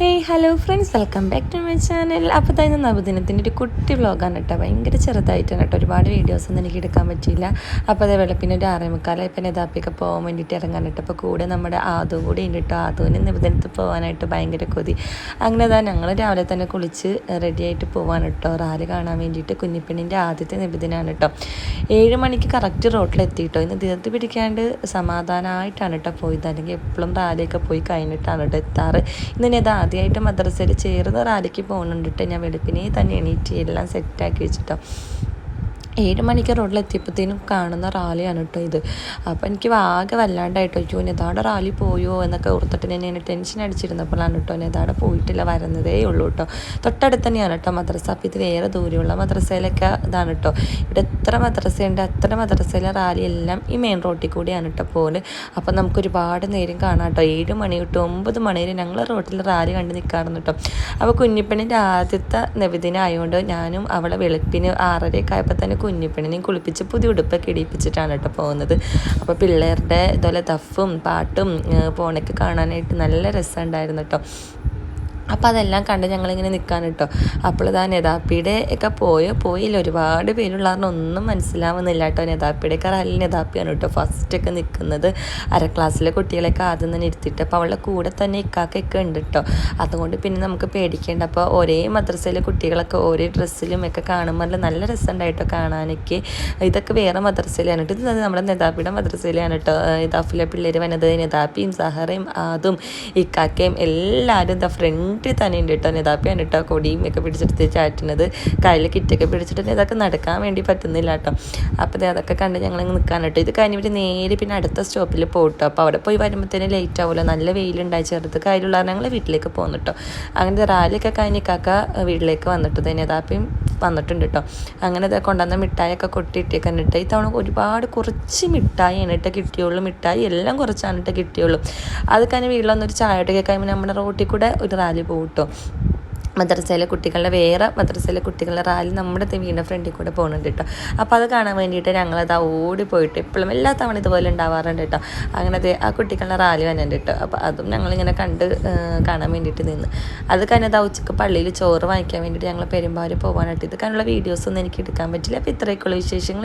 Hey hello friends welcome back to my channel അപ്പോൾ തന്നെ നവദിനത്തിന്റെ ഒരു കുട്ടി വ്ളോഗാണ് കേട്ടോ. ഭയങ്കര ചെറുതായിട്ടാണ് കേട്ടോ. ഒരുപാട് വീഡിയോസ് ഒന്നും എനിക്ക് എടുക്കാൻ പറ്റിയില്ല. അപ്പോൾ അതേ വെളുപ്പിന് ഒരു ആറേ മുക്കാല ഇപ്പം നെതാപ്പിയൊക്കെ പോകാൻ വേണ്ടിയിട്ട് ഇറങ്ങാൻ കേട്ടോ. അപ്പോൾ കൂടെ നമ്മുടെ ആദു കൂടി ഉണ്ട് കേട്ടോ. ആദുവിന് നബദിനത്ത് പോകാനായിട്ട് ഭയങ്കര കൊതി. അങ്ങനെ അതാ ഞങ്ങൾ രാവിലെ തന്നെ കുളിച്ച് റെഡിയായിട്ട് പോവാൻ കേട്ടോ. റാലി കാണാൻ വേണ്ടിയിട്ട് കുഞ്ഞിപ്പെണ്ണിന്റെ ആദ്യത്തെ നിബന്ധനയാണ് കേട്ടോ. ഏഴ് മണിക്ക് കറക്റ്റ് റോട്ടിലെത്തി കേട്ടോ. ഇന്ന് തീർത്ത് പിടിക്കാണ്ട് സമാധാനമായിട്ടാണ് കേട്ടോ പോയത്. അല്ലെങ്കിൽ എപ്പോഴും റാലിയൊക്കെ പോയി കഴിഞ്ഞിട്ടാണ് കേട്ടോ എത്താറ്. ഇന്ന് ഞാൻ ആദ്യമായിട്ട് മദ്രസയിൽ ചേർന്ന് റാലിക്ക് പോകുന്നുണ്ടിട്ട് ഞാൻ വെളുപ്പിനെ തന്നെ എണീറ്റ് എല്ലാം സെറ്റാക്കി വെച്ചിട്ടോ. ഏഴ് മണിക്ക് റോഡിലെത്തിയപ്പോഴത്തേനും കാണുന്ന റാലിയാണ് കേട്ടോ ഇത്. അപ്പോൾ എനിക്ക് ആകെ വല്ലാണ്ടായിട്ടോ അയ്യോ നെതാടെ റാലി പോയോ? എന്നൊക്കെ ഓർത്തിട്ട് ഞാൻ ടെൻഷൻ അടിച്ചിരുന്നപ്പോഴാണ് കേട്ടോ നെതാടെ പോയിട്ടില്ല വരുന്നതേ ഉള്ളൂ കേട്ടോ. തൊട്ടടുത്ത് തന്നെയാണ് കേട്ടോ മദ്രസ. അപ്പോൾ ഇത് വേറെ ദൂരെയുള്ള മദ്രസയിലൊക്കെ ഇതാണ് കേട്ടോ. ഇവിടെ എത്ര മദ്രസയുണ്ട് അത്ര മദ്രസയിലെ റാലി എല്ലാം ഈ മെയിൻ റോട്ടിൽ കൂടിയാണ് കേട്ടോ പോകൽ. അപ്പോൾ നമുക്ക് ഒരുപാട് നേരം കാണാം കേട്ടോ. ഏഴ് മണി തൊട്ട് ഒമ്പത് മണി വരെ ഞങ്ങൾ റോട്ടിൽ റാലി കണ്ട് നിൽക്കാറുണ്ട് കേട്ടോ. അപ്പോൾ കുഞ്ഞിപ്പണിന്റെ ആദ്യത്തെ നബിദിനം ആയതുകൊണ്ട് ഞാനും അവളെ വെളുപ്പിന് ആറരയൊക്കെ ആയപ്പോൾ തന്നെ കുഞ്ഞിപ്പെണ്ണിനെയും കുളിപ്പിച്ച് പുതിയ ഉടുപ്പൊക്കെ ഇടിപ്പിച്ചിട്ടാണ് കേട്ടോ പോകുന്നത്. അപ്പോൾ പിള്ളേരുടെ ഇതുപോലെ തഫും പാട്ടും പോണൊക്കെ കാണാനായിട്ട് നല്ല രസമുണ്ടായിരുന്നു കേട്ടോ. അപ്പോൾ അതെല്ലാം കണ്ട് ഞങ്ങളിങ്ങനെ നിൽക്കാൻ കേട്ടോ അപ്പോൾ ഇതാ നെതാപ്പിയുടെ ഒക്കെ പോയോ പോയില്ല ഒരുപാട് പേരുള്ള കാരണം ഒന്നും മനസ്സിലാവുന്നില്ല കേട്ടോ നെതാപ്പിയുടെ ഒക്കെ റാലി നെതാപ്പിയാണ് കേട്ടോ ഫസ്റ്റൊക്കെ നിൽക്കുന്നത് അര ക്ലാസ്സിലെ കുട്ടികളെയൊക്കെ ആദ്യം തന്നെ ഇരുത്തിയിട്ട് അപ്പോൾ അവളുടെ കൂടെ തന്നെ ഇക്കാക്കൊക്കെ ഉണ്ട് കേട്ടോ അതുകൊണ്ട് പിന്നെ നമുക്ക് പേടിക്കേണ്ട. അപ്പോൾ ഒരേ മദ്രസയിലെ കുട്ടികളൊക്കെ ഒരേ ഡ്രസ്സിലും ഒക്കെ കാണുമ്പോൾ നല്ല രസമുണ്ടായിട്ടോ കാണാനൊക്കെ. ഇതൊക്കെ വേറെ മദ്രസയിലാണ് കേട്ടോ ഇത് നമ്മുടെ നെതാപ്പിയുടെ മദ്രസയിലാണ് കേട്ടോ ഇതാഫിലെ പിള്ളേർ വനത നെതാപ്പിയും സഹറയും അതും ഇക്കാക്കയും എല്ലാവരും ദ ഫ്രണ്ട് വീട്ടിൽ തന്നെ ഉണ്ട് കേട്ടോ നെതാപ്പിയാണ് കേട്ടോ കൊടിയും ഒക്കെ പിടിച്ചെടുത്ത് ചാറ്റുന്നത്. കയ്യിൽ കിറ്റൊക്കെ പിടിച്ചിട്ട് ഇതൊക്കെ നടക്കാൻ വേണ്ടി പറ്റുന്നില്ല കേട്ടോ അപ്പോൾ അതൊക്കെ കണ്ട് ഞങ്ങൾ നിൽക്കാൻ കേട്ടോ ഇത് കഴിഞ്ഞിട്ട് നേരെ പിന്നെ അടുത്ത സ്റ്റോപ്പിൽ പോട്ടോ അപ്പോൾ അവിടെ പോയി വരുമ്പോഴത്തേന് ലേറ്റ് ആവുമല്ലോ നല്ല വെയിലുണ്ടായി ചെറുത് കയ്യിലുള്ള ഞങ്ങൾ വീട്ടിലേക്ക് പോകുന്നു കേട്ടോ അങ്ങനെ റാലിയൊക്കെ കഴിഞ്ഞ് കാക്ക വീട്ടിലേക്ക് വന്നിട്ട് നെതാപ്പിയും വന്നിട്ടുണ്ട് കേട്ടോ അങ്ങനെ ഇതൊക്കെ കൊണ്ടുവന്ന മിഠായിയൊക്കെ കൊട്ടിയിട്ടേക്കാൻ ഇട്ട് ഇത്തവണ ഒരുപാട് കുറച്ച് മിഠായി എന്നിട്ട് കിട്ടിയുള്ളൂ. മിഠായി എല്ലാം കുറച്ചാണ് ഇട്ട് കിട്ടിയുള്ളൂ. അത് കഴിഞ്ഞ് വീട്ടിലൊന്നൊരു ചായ ഇട്ടൊക്കെ കഴിയുമ്പോൾ നമ്മുടെ റോട്ടിൽ കൂടെ ഒരു റാലി പോകും കേട്ടോ മദ്രസയിലെ കുട്ടികളുടെ വേറെ മദ്രസയിലെ കുട്ടികളുടെ റാലി നമ്മുടെ വീടിന്റെ ഫ്രണ്ടിൽ കൂടെ പോകുന്നുണ്ട് കേട്ടോ. അപ്പോൾ അത് കാണാൻ വേണ്ടിയിട്ട് ഞങ്ങളത് ഓടി പോയിട്ട് എപ്പോഴും എല്ലാ തവണ ഇതുപോലെ ഉണ്ടാവാറുണ്ട് കേട്ടോ. അങ്ങനത്തെ ആ കുട്ടികളുടെ റാലി വന്നിട്ടുണ്ട് കേട്ടോ. അപ്പോൾ അതും ഞങ്ങളിങ്ങനെ കണ്ട് കാണാൻ വേണ്ടിയിട്ട് നിന്ന്. അത് കഴിഞ്ഞത് ഉച്ചയ്ക്ക് പള്ളിയിൽ ചോറ് വാങ്ങിക്കാൻ വേണ്ടിയിട്ട് ഞങ്ങൾ പെരുമ്പാവൂർ പോകാനായിട്ട് ഇത് വീഡിയോസ് വീഡിയോസൊന്നും എനിക്ക് എടുക്കാൻ പറ്റില്ല. അപ്പോൾ ഇത്രയൊക്കെയുള്ള വിശേഷങ്ങൾ.